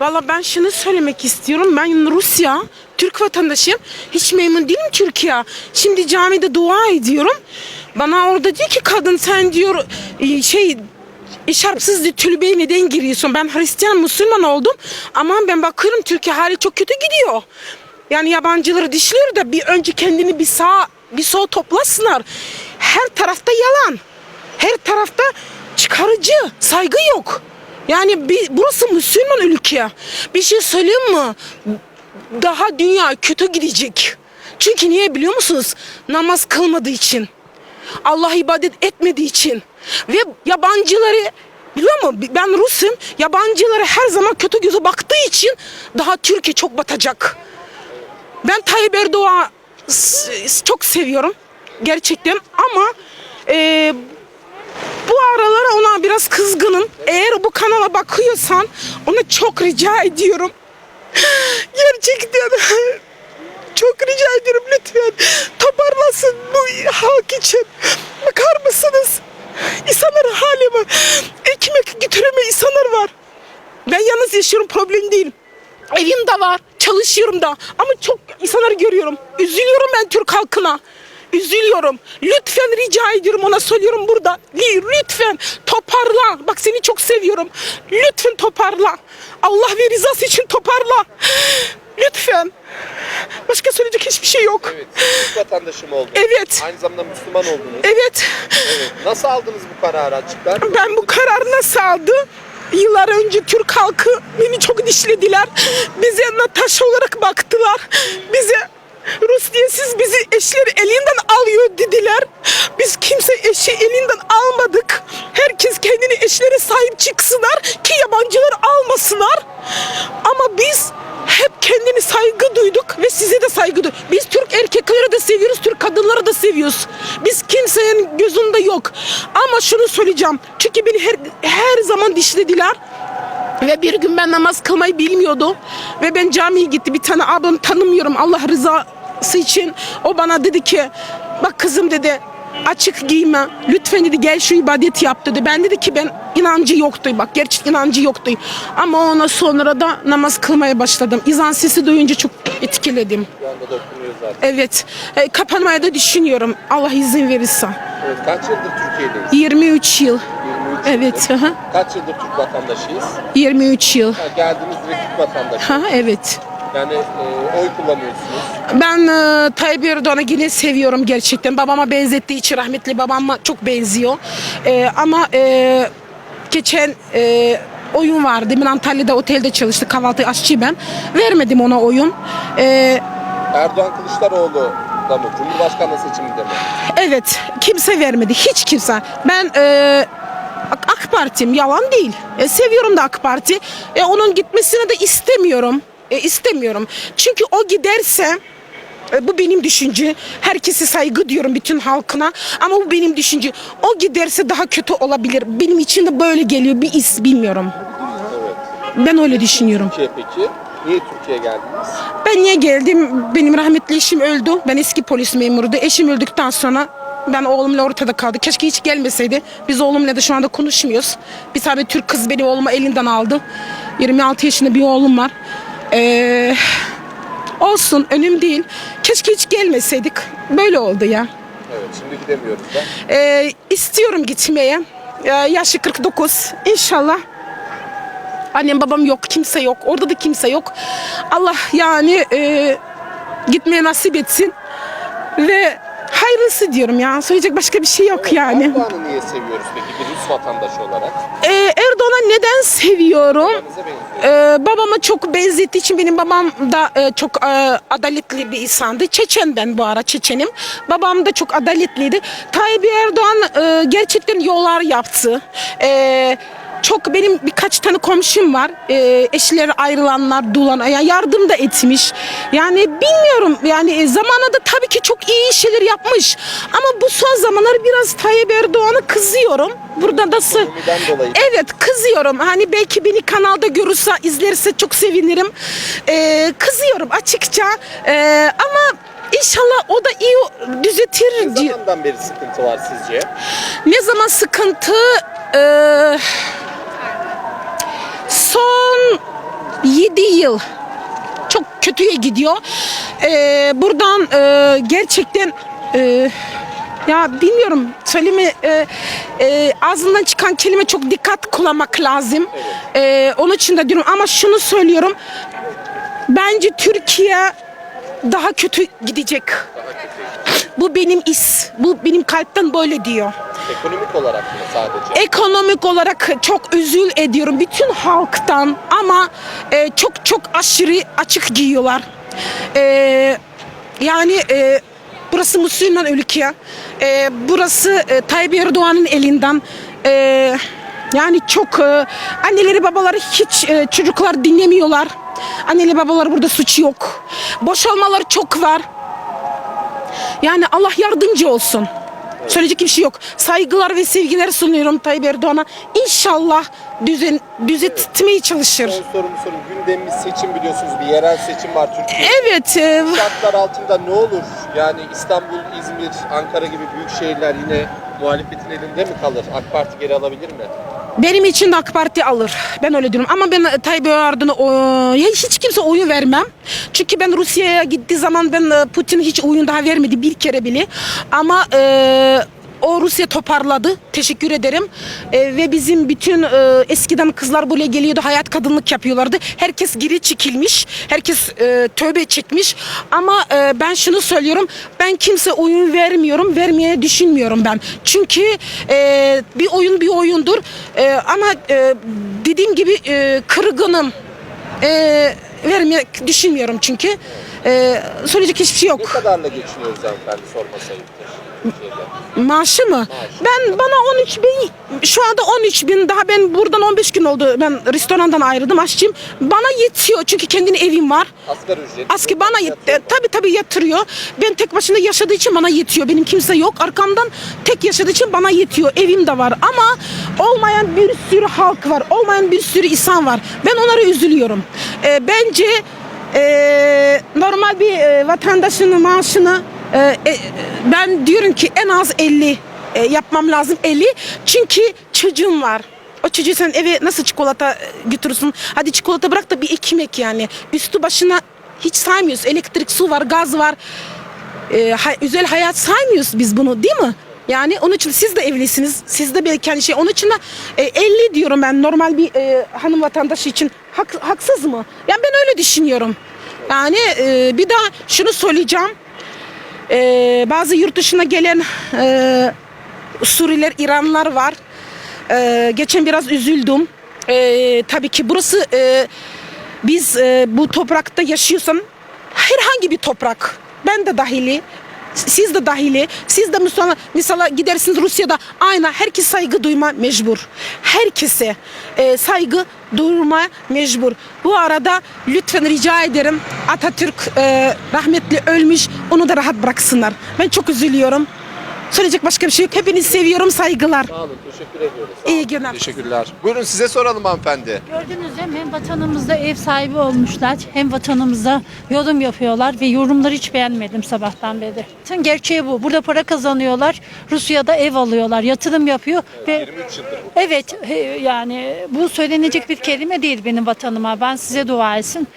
Valla ben şunu söylemek istiyorum. Ben Rusya, Türk vatandaşıyım. Hiç memnun değilim Türkiye. Şimdi camide dua ediyorum. Bana orada diyor ki kadın sen diyor e, şey şarpsız diyor, tülbeye neden giriyorsun? Ben Hristiyan, Müslüman oldum. Ama ben bakıyorum Türkiye hali çok kötü gidiyor. Yani yabancıları dişliyor da bir önce kendini bir sağ bir sol toplasınlar. Her tarafta yalan. Her tarafta çıkarıcı, saygı yok. Yani bir, burası Müslüman ülke. Bir şey söyleyeyim mi? Daha dünya kötü gidecek. Çünkü niye biliyor musunuz? Namaz kılmadığı için. Allah ibadet etmediği için. Ve yabancıları biliyor musun? Ben Rus'um. Yabancılara her zaman kötü göze baktığı için daha Türkiye çok batacak. Ben Tayyip Erdoğan'ı çok seviyorum. Gerçekten ama e, bu aralara ona biraz kızgınım. Eğer bu kanala bakıyorsan ona çok rica ediyorum. Gerçekten çok rica ediyorum lütfen toparlasın bu halk için. Bakar mısınız? İnsanların hali mi? Ekmek götüreme insanlar var. Ben yalnız yaşıyorum problem değil. Evim de var, çalışıyorum da ama çok insanları görüyorum. Üzülüyorum ben Türk halkına. Üzülüyorum. Lütfen rica ediyorum ona söylüyorum burada. Lütfen toparla. Bak seni çok seviyorum. Lütfen toparla. Allah ve rızası için toparla. Lütfen. Başka söyleyecek hiçbir şey yok. Evet, siz Türk vatandaşı mı oldunuz? Evet. Aynı zamanda Müslüman oldunuz. Evet. Evet. Nasıl aldınız bu kararı açıklar? mısınız? Ben bu kararı nasıl aldım? Yıllar önce Türk halkı beni çok dişlediler. Bize Natasha olarak baktılar. Bize Rus diye siz bizi eşleri elinden alıyor dediler. Biz kimse eşi elinden almadık. Herkes kendini eşlere sahip çıksınlar ki yabancılar almasınlar. Ama biz hep kendini saygı duyduk ve size de saygı duyduk. Biz Türk erkekleri de seviyoruz, Türk kadınları da seviyoruz. Biz kimsenin gözünde yok. Ama şunu söyleyeceğim. Çünkü beni her, her zaman dişlediler. Ve bir gün ben namaz kılmayı bilmiyordu. Ve ben camiye gitti. Bir tane ablam tanımıyorum Allah rızası için. O bana dedi ki bak kızım dedi açık giyme. Lütfen dedi gel şu ibadet yap dedi. Ben dedi ki ben inancı yoktu. Bak gerçek inancı yoktu. Ama ona sonra da namaz kılmaya başladım. İzan sesi duyunca çok etkiledim. Evet. E, kapanmaya da düşünüyorum. Allah izin verirse. Evet, kaç yıldır Türkiye'deyiz? 23 yıl. 23 Evet. yıldır. Kaç yıldır Türk vatandaşıyız? 23 yıl. Ha, geldiniz direkt Türk vatandaşı. Ha, evet. Yani e, oy kullanıyorsunuz. Ben e, Tayyip Erdoğan'ı yine seviyorum gerçekten. Babama benzettiği için rahmetli babama çok benziyor. E, ama e, geçen e, oyun vardı. Ben Antalya'da otelde çalıştı. Kahvaltı aşçı ben. Vermedim ona oyun. E, Erdoğan Kılıçdaroğlu da mı? Cumhurbaşkanlığı seçiminde mi? evet kimse vermedi. Hiç kimse. Ben e, AK- Parti'm yalan değil. E, seviyorum da AK Parti. E, onun gitmesini de istemiyorum. E, istemiyorum. Çünkü o giderse e, bu benim düşünce. Herkese saygı diyorum bütün halkına. Ama bu benim düşünce. O giderse daha kötü olabilir. Benim için de böyle geliyor. Bir is bilmiyorum. Evet. Ben öyle düşünüyorum. Türkiye peki? Niye Türkiye'ye geldiniz? Ben niye geldim? Benim rahmetli eşim öldü. Ben eski polis memuruydu. Eşim öldükten sonra ben oğlumla ortada kaldı. Keşke hiç gelmeseydi. Biz oğlumla da şu anda konuşmuyoruz. Bir tane Türk kız benim oğlumu elinden aldı. 26 yaşında bir oğlum var. Ee, olsun önüm değil. Keşke hiç gelmeseydik. Böyle oldu ya. Evet, şimdi gidemiyoruz da. Ee, istiyorum gitmeye. Ee, yaşı 49. İnşallah. Annem babam yok, kimse yok. Orada da kimse yok. Allah yani e, gitmeye nasip etsin. Ve hayırlısı diyorum ya. Söyleyecek başka bir şey yok yani. Erdoğan'ı niye seviyoruz peki bir Rus vatandaşı olarak? Ee, Erdoğan'ı neden seviyorum? Babanıza benziyor. Ee, babama çok benzettiği için benim babam da e, çok e, adaletli bir insandı. Çeçen ben bu ara Çeçenim. Babam da çok adaletliydi. Tayyip Erdoğan e, gerçekten yollar yaptı. E, çok benim birkaç tane komşum var. E, eşleri ayrılanlar, dulan, yani yardım da etmiş. Yani bilmiyorum yani e, zamanında tabii ki çok iyi şeyler yapmış. Ama bu son zamanlar biraz Tayyip Erdoğan'a kızıyorum. Burada da. Evet kızıyorum. Hani belki beni kanalda görürse izlerse çok sevinirim. Ee, kızıyorum açıkça. Ee, ama inşallah o da iyi düzeltir. Ne zamandan beri sıkıntı var sizce? Ne zaman sıkıntı? Ee, son 7 yıl çok kötüye gidiyor. Ee, buradan e, gerçekten e, ya bilmiyorum söyleme e, e, ağzından çıkan kelime çok dikkat kullanmak lazım. E, onun için de diyorum ama şunu söylüyorum. Bence Türkiye daha kötü gidecek. Bu benim is. Bu benim kalpten böyle diyor. Ekonomik olarak mı sadece? Ekonomik olarak çok üzül ediyorum bütün halktan ama e, çok çok aşırı açık giyiyorlar. E, yani e, burası Müslüman ülke. E, burası e, Tayyip Erdoğan'ın elinden. E, yani çok e, anneleri babaları hiç e, çocuklar dinlemiyorlar. Anneleri babaları burada suçu yok. Boşalmaları çok var. Yani Allah yardımcı olsun. Söyleyecek bir şey yok. Saygılar ve sevgiler sunuyorum Tayyip Erdoğan'a. İnşallah düzen, düzeltmeye çalışır. Son sorumu sorayım. Gündemimiz seçim biliyorsunuz. Bir yerel seçim var Türkiye'de. Evet, e, şartlar altında ne olur? Yani İstanbul, İzmir, Ankara gibi büyük şehirler yine muhalefetin elinde mi kalır? AK Parti geri alabilir mi? Benim için de AK Parti alır. Ben öyle diyorum. Ama ben Tayyip Erdoğan'a hiç kimse oyun vermem. Çünkü ben Rusya'ya gittiği zaman ben e, Putin hiç oyun daha vermedi bir kere bile. Ama e, o Rusya toparladı. Teşekkür ederim. E, ve bizim bütün e, eskiden kızlar buraya geliyordu. Hayat kadınlık yapıyorlardı. Herkes geri çekilmiş. Herkes e, tövbe çekmiş. Ama e, ben şunu söylüyorum. Ben kimse oyun vermiyorum. Vermeye düşünmüyorum ben. Çünkü e, bir oyun bir oyundur. E, ama e, dediğim gibi e, kırgınım. E, vermeye düşünmüyorum çünkü. E, söyleyecek hiçbir şey Ne yok. kadarla geçiniyoruz hanımefendi sormasaydı? Maaşı mı? Ben bana 13 bin şu anda 13 bin daha ben buradan 15 gün oldu ben restorandan ayrıldım aşçıyım. Bana yetiyor çünkü kendine evim var. Asgari ücret. Aski bana yet, e, tabi tabi yatırıyor. Ben tek başına yaşadığı için bana yetiyor. Benim kimse yok. Arkamdan tek yaşadığı için bana yetiyor. Evim de var ama olmayan bir sürü halk var. Olmayan bir sürü insan var. Ben onlara üzülüyorum. E, bence e, normal bir e, vatandaşın maaşını e, e, ben diyorum ki en az 50 e, yapmam lazım 50. Çünkü çocuğum var. O çocuğu sen eve nasıl çikolata e, götürürsün? Hadi çikolata bırak da bir ekmek yani. Üstü başına hiç saymıyoruz. Elektrik, su var, gaz var. Ee, hay- özel hayat saymıyoruz biz bunu değil mi? Yani onun için siz de evlisiniz. Siz de belki hani şey onun için de e, 50 diyorum ben normal bir e, hanım vatandaşı için hak, haksız mı? Yani ben öyle düşünüyorum. Yani e, bir daha şunu söyleyeceğim. E, bazı yurt dışına gelen e, Suriyeliler, İranlılar var. E, geçen biraz üzüldüm. E, tabii ki burası e, biz e, bu toprakta yaşıyorsan herhangi bir toprak ben de dahili siz de dahili siz de mesela, mesela gidersiniz Rusya'da. Aynı herkes saygı duyma mecbur. Herkese e, saygı duyma mecbur. Bu arada lütfen rica ederim Atatürk e, rahmetli ölmüş onu da rahat bıraksınlar. Ben çok üzülüyorum söyleyecek başka bir şey yok hepinizi seviyorum saygılar Sağ olun. Teşekkür ediyoruz. Sağ İyi günler. Teşekkürler. Buyurun size soralım hanımefendi. Gördüğünüz gibi hem vatanımızda ev sahibi olmuşlar hem vatanımızda yorum yapıyorlar ve yorumları hiç beğenmedim sabahtan beri. Tüm gerçeği bu. Burada para kazanıyorlar. Rusya'da ev alıyorlar. Yatırım yapıyor ve 23 yıldır bu. evet he- yani bu söylenecek bir kelime değil benim vatanıma. Ben size dua etsin.